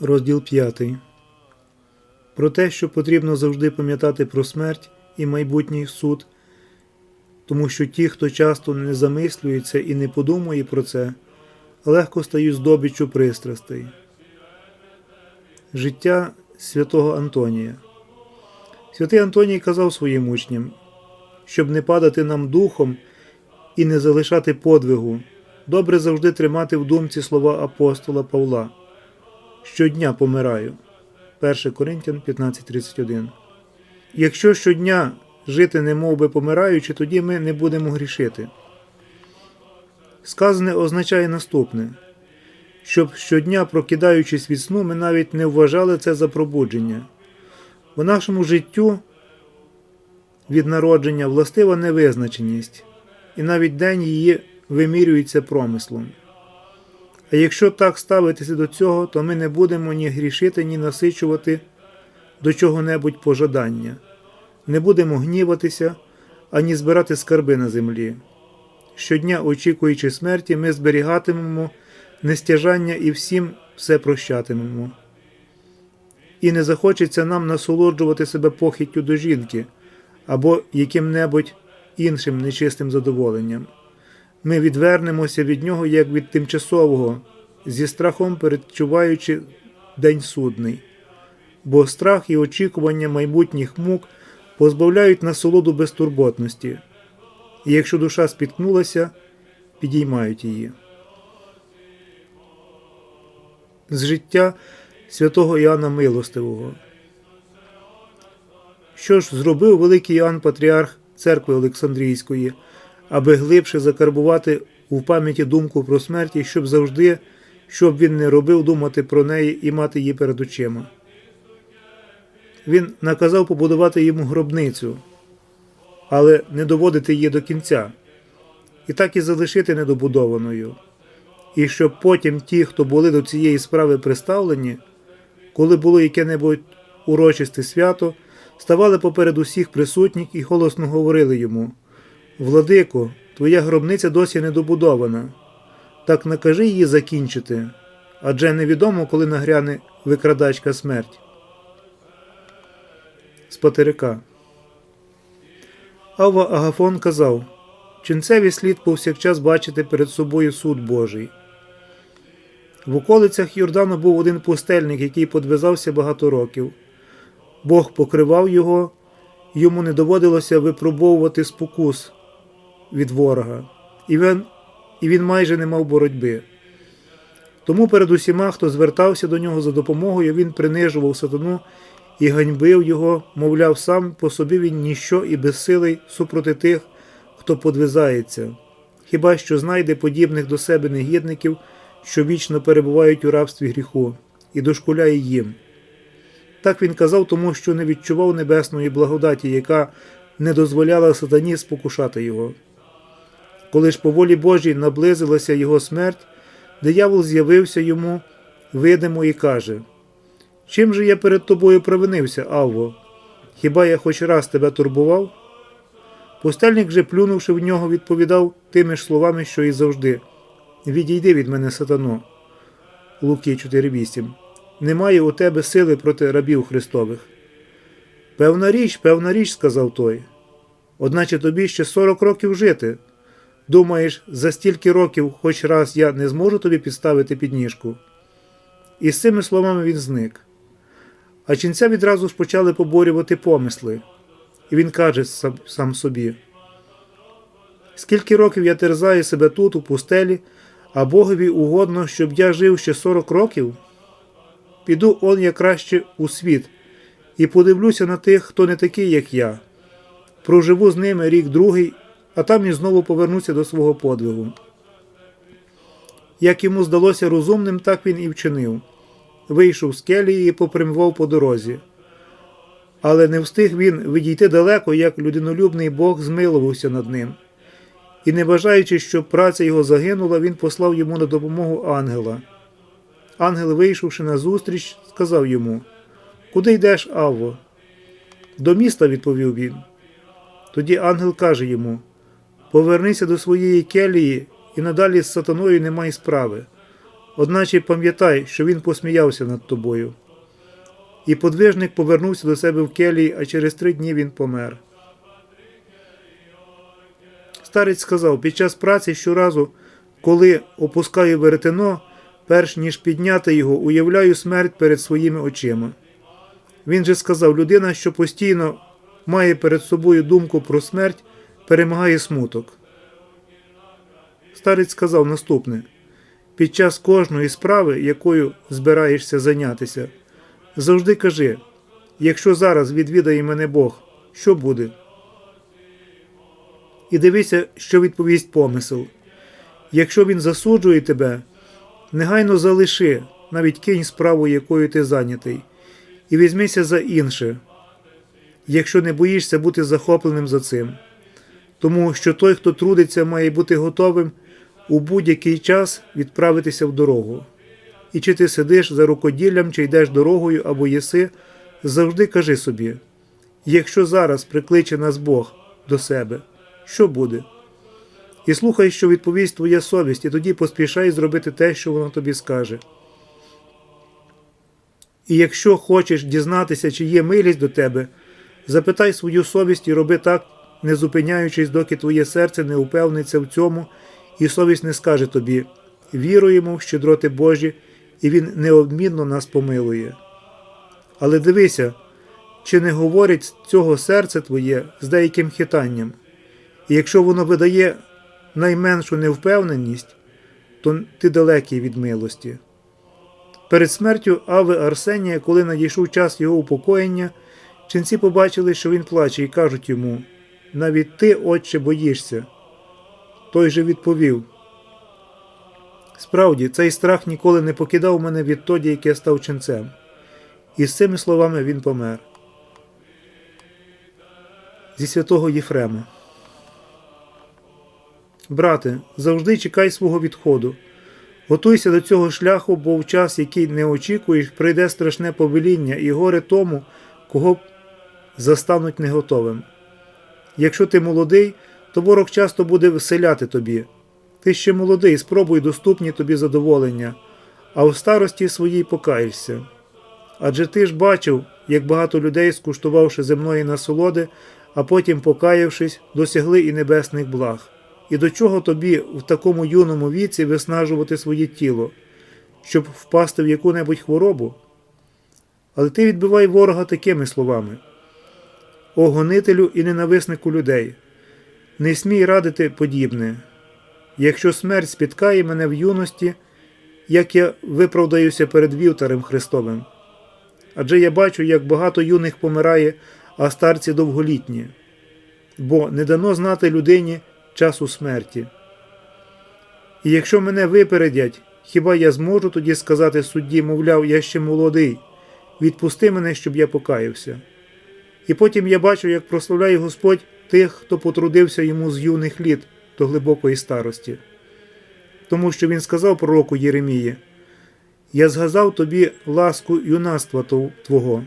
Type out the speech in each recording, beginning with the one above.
Розділ 5. Про те, що потрібно завжди пам'ятати про смерть і майбутній суд, тому що ті, хто часто не замислюється і не подумує про це, легко стають здобиччю пристрастей. Життя святого Антонія. Святий Антоній казав своїм учням, щоб не падати нам духом і не залишати подвигу, добре завжди тримати в думці слова апостола Павла. Щодня помираю. 1 Коринтян 15.31. Якщо щодня жити не мов би помираючи, тоді ми не будемо грішити. Сказане означає наступне, щоб щодня, прокидаючись від сну, ми навіть не вважали це за пробудження. У нашому життю від народження властива невизначеність, і навіть день її вимірюється промислом. А якщо так ставитися до цього, то ми не будемо ні грішити, ні насичувати до чого-небудь пожадання, не будемо гніватися, ані збирати скарби на землі. Щодня, очікуючи смерті, ми зберігатимемо нестяжання і всім все прощатимемо. І не захочеться нам насолоджувати себе похиттю до жінки або яким-небудь іншим нечистим задоволенням. Ми відвернемося від нього як від тимчасового, зі страхом передчуваючи день судний, бо страх і очікування майбутніх мук позбавляють насолоду безтурботності, і якщо душа спіткнулася, підіймають її. З життя святого Іоанна Милостивого. Що ж зробив великий Іоанн Патріарх церкви Олександрійської, аби глибше закарбувати у пам'яті думку про смерть, і щоб завжди, що б він не робив, думати про неї і мати її перед очима. Він наказав побудувати йому гробницю, але не доводити її до кінця, і так і залишити недобудованою. І щоб потім ті, хто були до цієї справи приставлені, коли було яке-небудь урочисте свято, ставали поперед усіх присутніх і голосно говорили йому Владико, твоя гробниця досі не добудована. Так накажи її закінчити, адже невідомо, коли нагряне викрадачка смерть. З патерика. Авва Агафон казав Ченцеві слід повсякчас бачити перед собою суд Божий. В околицях Йордану був один пустельник, який подвизався багато років. Бог покривав його, йому не доводилося випробовувати спокус від ворога, і він, і він майже не мав боротьби. Тому перед усіма, хто звертався до нього за допомогою, він принижував сатану і ганьбив його, мовляв, сам по собі він ніщо і безсилий супроти тих, хто подвизається, хіба що знайде подібних до себе негідників, що вічно перебувають у рабстві гріху, і дошкуляє їм. Так він казав, тому що не відчував небесної благодаті, яка не дозволяла сатані спокушати його. Коли ж по волі Божій наблизилася його смерть, диявол з'явився йому видимо і каже: Чим же я перед тобою провинився, Авво? Хіба я хоч раз тебе турбував? Пустельник же, плюнувши в нього, відповідав тими ж словами, що і завжди: Відійди від мене, сатано. Луки 4.8 немає у тебе сили проти рабів Христових. Певна річ, певна річ, сказав той. Одначе тобі ще сорок років жити. Думаєш, за стільки років хоч раз я не зможу тобі підставити підніжку? І з цими словами він зник. А ченця відразу ж почали поборювати помисли, і він каже сам, собі: Скільки років я терзаю себе тут, у пустелі, а Богові угодно, щоб я жив ще сорок років? Піду он я краще у світ і подивлюся на тих, хто не такий, як я. Проживу з ними рік другий, а там і знову повернуся до свого подвигу. Як йому здалося розумним, так він і вчинив. Вийшов з келії і попрямував по дорозі. Але не встиг він відійти далеко, як людинолюбний Бог змилувався над ним. І, не бажаючи, щоб праця його загинула, він послав йому на допомогу ангела. Ангел, вийшовши назустріч, сказав йому Куди йдеш, Авво? До міста, відповів він. Тоді ангел каже йому Повернися до своєї келії і надалі з сатаною не май справи. одначе пам'ятай, що він посміявся над тобою. І подвижник повернувся до себе в келії, а через три дні він помер. Старець сказав, під час праці щоразу, коли опускаю веретено, перш ніж підняти його, уявляю смерть перед своїми очима. Він же сказав, людина, що постійно має перед собою думку про смерть, перемагає смуток. Старець сказав наступне: під час кожної справи, якою збираєшся зайнятися, завжди кажи: якщо зараз відвідає мене Бог, що буде? І дивися, що відповість помисел. Якщо він засуджує тебе, негайно залиши, навіть кинь справу, якою ти зайнятий, і візьмися за інше, якщо не боїшся бути захопленим за цим. Тому що той, хто трудиться, має бути готовим у будь-який час відправитися в дорогу. І чи ти сидиш за рукоділлям, чи йдеш дорогою або єси, завжди кажи собі: якщо зараз прикличе нас Бог до себе, що буде? І слухай, що відповість твоя совість, і тоді поспішай зробити те, що вона тобі скаже. І якщо хочеш дізнатися, чи є милість до тебе, запитай свою совість і роби так, не зупиняючись, доки твоє серце не упевниться в цьому, і совість не скаже тобі віруємо в щедроти Божі, і Він неодмінно нас помилує. Але дивися, чи не говорить цього серце твоє з деяким хитанням, і якщо воно видає найменшу невпевненість, то ти далекий від милості. Перед смертю Ави Арсенія, коли надійшов час його упокоєння, ченці побачили, що він плаче, і кажуть йому навіть ти, отче, боїшся. Той же відповів Справді, цей страх ніколи не покидав мене відтоді, як я став ченцем. І з цими словами він помер. Зі святого Єфрема. Брате, завжди чекай свого відходу. Готуйся до цього шляху, бо в час, який не очікуєш, прийде страшне повеління і горе тому, кого застануть неготовим. Якщо ти молодий, то ворог часто буде вселяти тобі. Ти ще молодий, спробуй доступні тобі задоволення, а у старості своїй покаєшся. Адже ти ж бачив, як багато людей, скуштувавши земної насолоди, а потім, покаявшись, досягли і небесних благ. І до чого тобі в такому юному віці виснажувати своє тіло, щоб впасти в яку-небудь хворобу? Але ти відбивай ворога такими словами: О гонителю і ненависнику людей, не смій радити подібне. Якщо смерть спіткає мене в юності, як я виправдаюся перед вівтарем Христовим. Адже я бачу, як багато юних помирає, а старці довголітні, бо не дано знати людині часу смерті. І якщо мене випередять, хіба я зможу тоді сказати судді, мовляв, я ще молодий, відпусти мене, щоб я покаявся. І потім я бачу, як прославляє Господь тих, хто потрудився йому з юних літ до глибокої старості. Тому що він сказав пророку Єремії: Я згадав тобі ласку юнацтва Твого,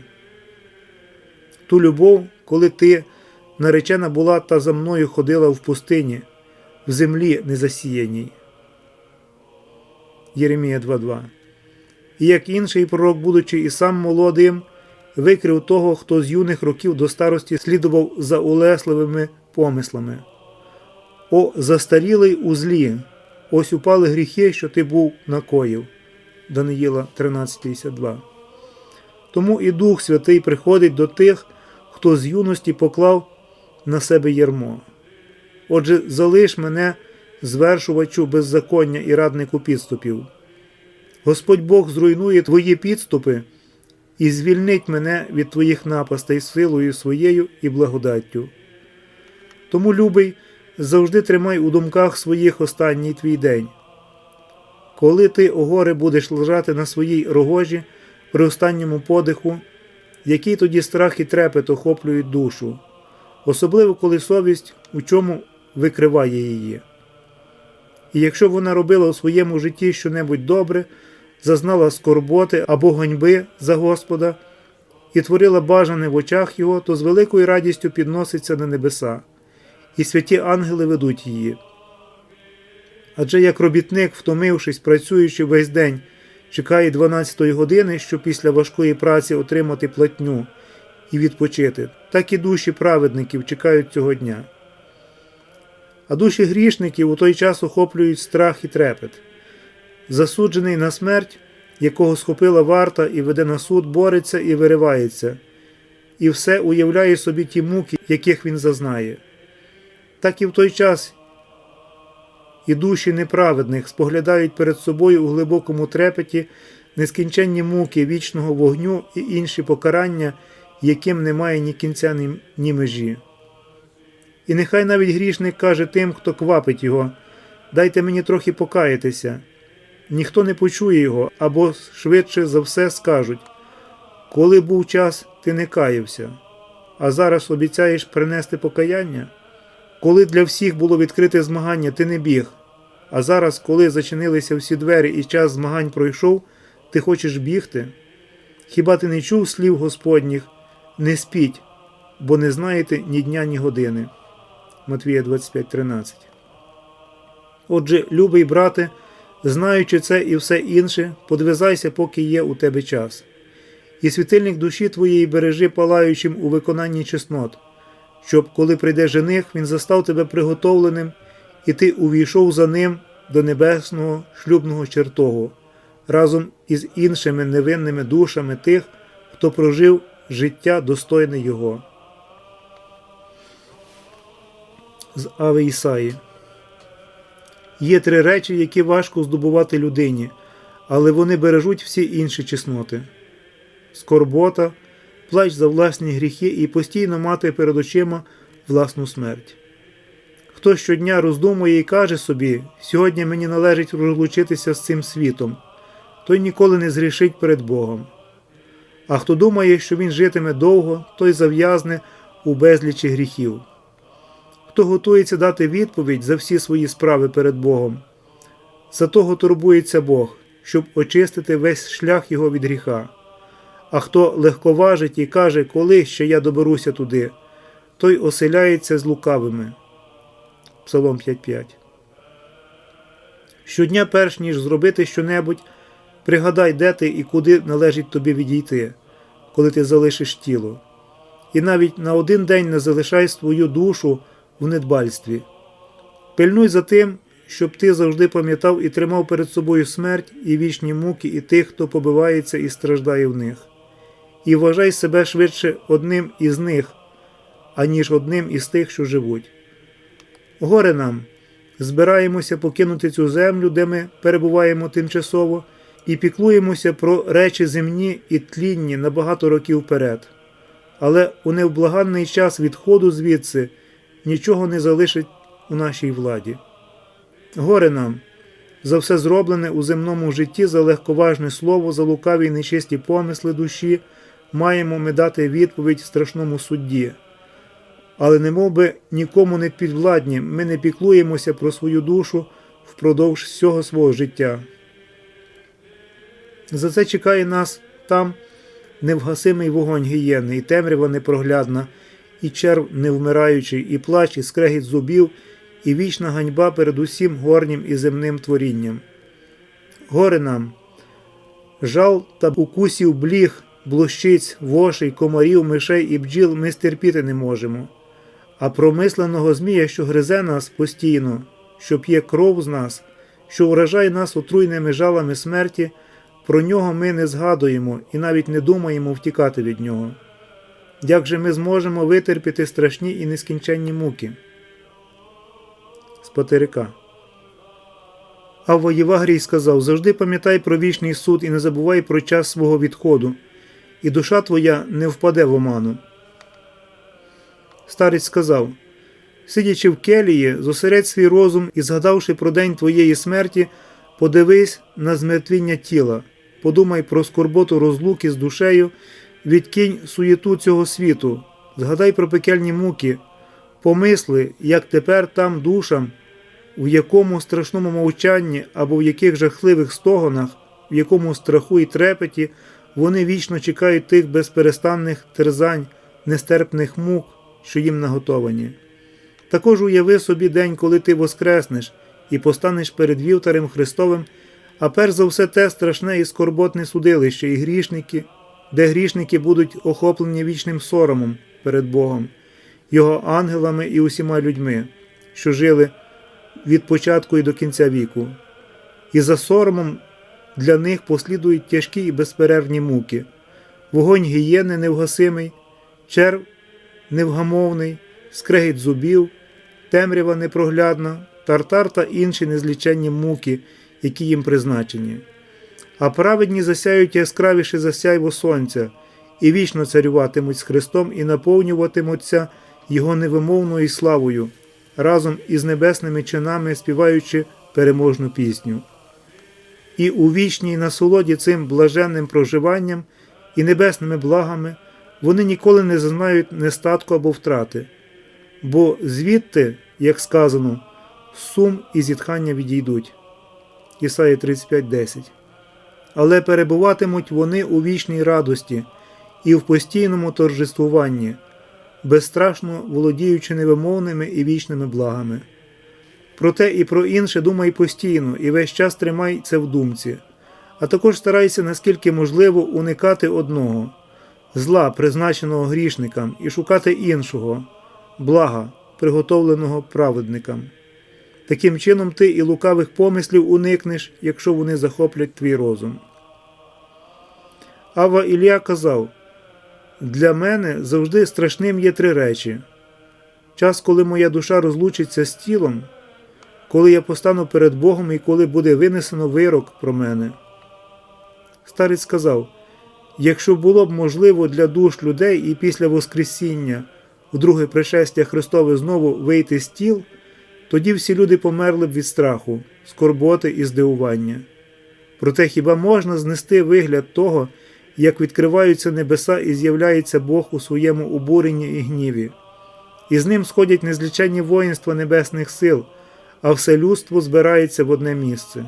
ту любов, коли ти наречена була та за мною ходила в пустині, в землі незасіяній. Єремія 2.2 І як інший пророк, будучи і сам молодим, викрив того, хто з юних років до старості слідував за улесливими помислами. О, застарілий у злі, ось упали гріхи, що ти був накоїв. Даниїла 13.52 Тому і Дух Святий приходить до тих, хто з юності поклав на себе ярмо. Отже, залиш мене, звершувачу беззаконня і раднику підступів. Господь Бог зруйнує твої підступи і звільнить мене від твоїх напастей силою своєю і благодаттю. Тому, любий, завжди тримай у думках своїх останній твій день. Коли ти, о горе, будеш лежати на своїй рогожі при останньому подиху, який тоді страх і трепет охоплюють душу, особливо коли совість у чому викриває її. І якщо вона робила у своєму житті щонебудь добре, зазнала скорботи або ганьби за Господа і творила бажане в очах Його, то з великою радістю підноситься на небеса, і святі ангели ведуть її. Адже як робітник, втомившись, працюючи весь день, чекає 12-ї години, щоб після важкої праці отримати платню і відпочити, так і душі праведників чекають цього дня. А душі грішників у той час охоплюють страх і трепет. Засуджений на смерть, якого схопила варта і веде на суд, бореться і виривається, і все уявляє собі ті муки, яких він зазнає. Так і в той час і душі неправедних споглядають перед собою у глибокому трепеті нескінченні муки вічного вогню і інші покарання, яким немає ні кінця, ні, межі. І нехай навіть грішник каже тим, хто квапить його, дайте мені трохи покаятися. Ніхто не почує його, або швидше за все скажуть коли був час, ти не каявся, а зараз обіцяєш принести покаяння? Коли для всіх було відкрите змагання, ти не біг. А зараз, коли зачинилися всі двері і час змагань пройшов, ти хочеш бігти? Хіба ти не чув слів Господніх? Не спіть, бо не знаєте ні дня, ні години. Матвія 25.13 Отже, любий брате, знаючи це і все інше, подвизайся, поки є у тебе час. І світильник душі твоєї бережи палаючим у виконанні чеснот, щоб, коли прийде жених, він застав тебе приготовленим, і ти увійшов за ним до небесного шлюбного чертогу, разом із іншими невинними душами тих, хто прожив життя достойне Його. З Ави Ісаї Є три речі, які важко здобувати людині, але вони бережуть всі інші чесноти скорбота, плач за власні гріхи і постійно мати перед очима власну смерть. Хто щодня роздумує і каже собі, сьогодні мені належить розлучитися з цим світом, той ніколи не згрішить перед Богом. А хто думає, що він житиме довго, той зав'язне у безлічі гріхів. Хто готується дати відповідь за всі свої справи перед Богом, за того турбується Бог, щоб очистити весь шлях його від гріха. А хто легковажить і каже, коли ще я доберуся туди, той оселяється з лукавими. Псалом 5.5 Щодня, перш ніж зробити щонебудь, пригадай, де ти і куди належить тобі відійти, коли ти залишиш тіло. І навіть на один день не залишай свою душу в недбальстві. Пильнуй за тим, щоб ти завжди пам'ятав і тримав перед собою смерть і вічні муки і тих, хто побивається і страждає в них і вважай себе швидше одним із них, аніж одним із тих, що живуть. Горе нам, збираємося покинути цю землю, де ми перебуваємо тимчасово, і піклуємося про речі земні і тлінні на багато років вперед. Але у невблаганний час відходу звідси нічого не залишить у нашій владі. Горе нам за все зроблене у земному житті за легковажне слово, за лукаві й нечисті помисли душі маємо ми дати відповідь страшному судді. Але немов би нікому не підвладні, ми не піклуємося про свою душу впродовж всього свого життя. За це чекає нас там невгасимий вогонь гієни, і темрява непроглядна, і черв невмираючий, і плач, і скрегіт зубів, і вічна ганьба перед усім горнім і земним творінням. Горе нам, жал та укусів бліг блощиць, вошей, комарів, мишей і бджіл ми стерпіти не можемо, а промисленого змія, що гризе нас постійно, що п'є кров з нас, що вражає нас отруйними жалами смерті, про нього ми не згадуємо і навіть не думаємо втікати від нього. Як же ми зможемо витерпіти страшні і нескінченні муки? Спотерика. А Воєвагрій сказав завжди пам'ятай про вічний суд і не забувай про час свого відходу і душа твоя не впаде в оману. Старець сказав Сидячи в келії, зосередь свій розум і, згадавши про день твоєї смерті, подивись на змертвіння тіла, подумай про скорботу розлуки з душею, відкинь суєту цього світу, згадай про пекельні муки, помисли, як тепер там душам, в якому страшному мовчанні або в яких жахливих стогонах, в якому страху і трепеті вони вічно чекають тих безперестанних терзань, нестерпних мук, що їм наготовані. Також уяви собі день, коли ти воскреснеш, і постанеш перед вівтарем Христовим, а перш за все те страшне і скорботне судилище, і грішники, де грішники будуть охоплені вічним соромом перед Богом, Його ангелами і усіма людьми, що жили від початку і до кінця віку. І за соромом для них послідують тяжкі і безперервні муки, вогонь гієни невгасимий, черв невгамовний, скрегіт зубів, темрява непроглядна, тартар та інші незліченні муки, які їм призначені. А праведні засяють яскравіше засяйво сонця, і вічно царюватимуть з Христом і наповнюватимуться Його невимовною славою, разом із небесними чинами співаючи переможну пісню. І у вічній насолоді цим блаженним проживанням і небесними благами вони ніколи не зазнають нестатку або втрати, бо звідти, як сказано, сум і зітхання відійдуть. Ісаї 35.10 Але перебуватимуть вони у вічній радості і в постійному торжествуванні, безстрашно володіючи невимовними і вічними благами. Про те і про інше думай постійно і весь час тримай це в думці, а також старайся наскільки можливо уникати одного зла, призначеного грішникам, і шукати іншого, блага, приготовленого праведникам. Таким чином ти і лукавих помислів уникнеш, якщо вони захоплять твій розум. Ава Ілля казав Для мене завжди страшним є три речі час, коли моя душа розлучиться з тілом, коли я постану перед Богом і коли буде винесено вирок про мене. Старець сказав Якщо було б можливо для душ людей і після Воскресіння, у друге пришестя Христове знову вийти з тіл, тоді всі люди померли б від страху, скорботи і здивування. Проте хіба можна знести вигляд того, як відкриваються небеса і з'являється Бог у своєму обуренні і гніві, і з ним сходять незліченні воїнства небесних сил, а все людство збирається в одне місце.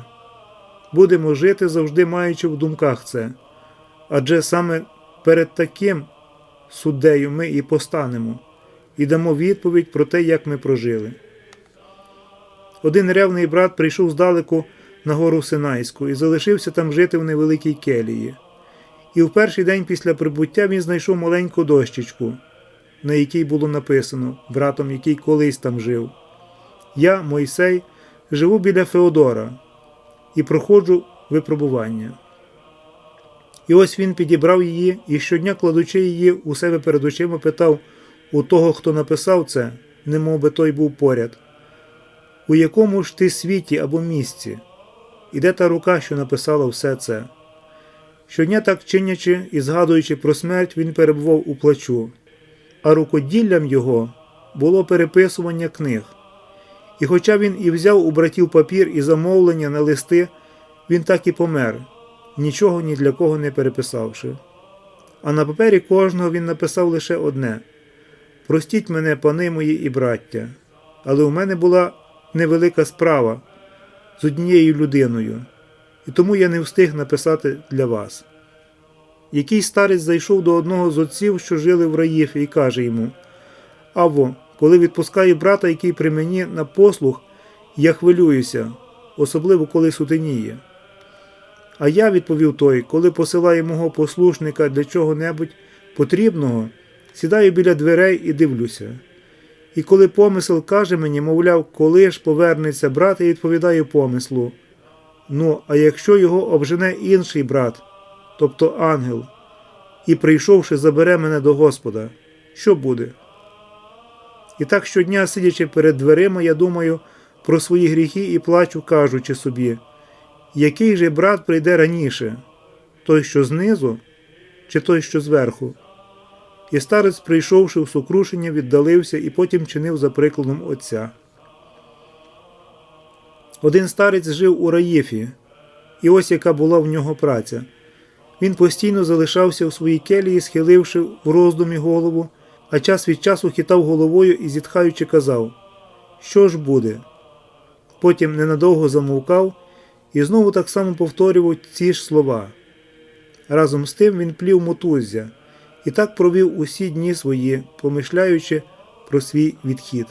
Будемо жити, завжди маючи в думках це адже саме перед таким суддею ми і постанемо, і дамо відповідь про те, як ми прожили. Один ревний брат прийшов здалеку на гору Синайську і залишився там жити в невеликій келії. І в перший день після прибуття він знайшов маленьку дощечку, на якій було написано братом, який колись там жив. Я, Мойсей, живу біля Феодора і проходжу випробування. І ось він підібрав її і щодня, кладучи її у себе перед очима, питав у того, хто написав це, немов би той був поряд. У якому ж ти світі або місці? І де та рука, що написала все це? Щодня так чинячи і згадуючи про смерть, він перебував у плачу, а рукоділлям його було переписування книг. І хоча він і взяв у братів папір і замовлення на листи, він так і помер нічого ні для кого не переписавши. А на папері кожного він написав лише одне Простіть мене, пани мої і браття, але у мене була невелика справа з однією людиною, і тому я не встиг написати для вас. Який старець зайшов до одного з отців, що жили в Раїфі, і каже йому Аво, коли відпускаю брата, який при мені на послуг, я хвилююся, особливо коли сутеніє. А я, відповів той, коли посилаю мого послушника для чого-небудь потрібного, сідаю біля дверей і дивлюся. І коли помисел каже мені, мовляв, коли ж повернеться брат, я відповідаю помислу. Ну, а якщо його обжене інший брат, тобто ангел, і прийшовши, забере мене до Господа, що буде? І так щодня, сидячи перед дверима, я думаю про свої гріхи і плачу, кажучи собі який же брат прийде раніше той, що знизу, чи той, що зверху? І старець, прийшовши в сукрушення, віддалився і потім чинив за прикладом отця. Один старець жив у Раїфі, і ось яка була в нього праця. Він постійно залишався у своїй келії, схиливши в роздумі голову, а час від часу хитав головою і, зітхаючи, казав, що ж буде. Потім ненадовго замовкав і знову так само повторював ці ж слова. Разом з тим він плів мотуззя і так провів усі дні свої, помишляючи про свій відхід.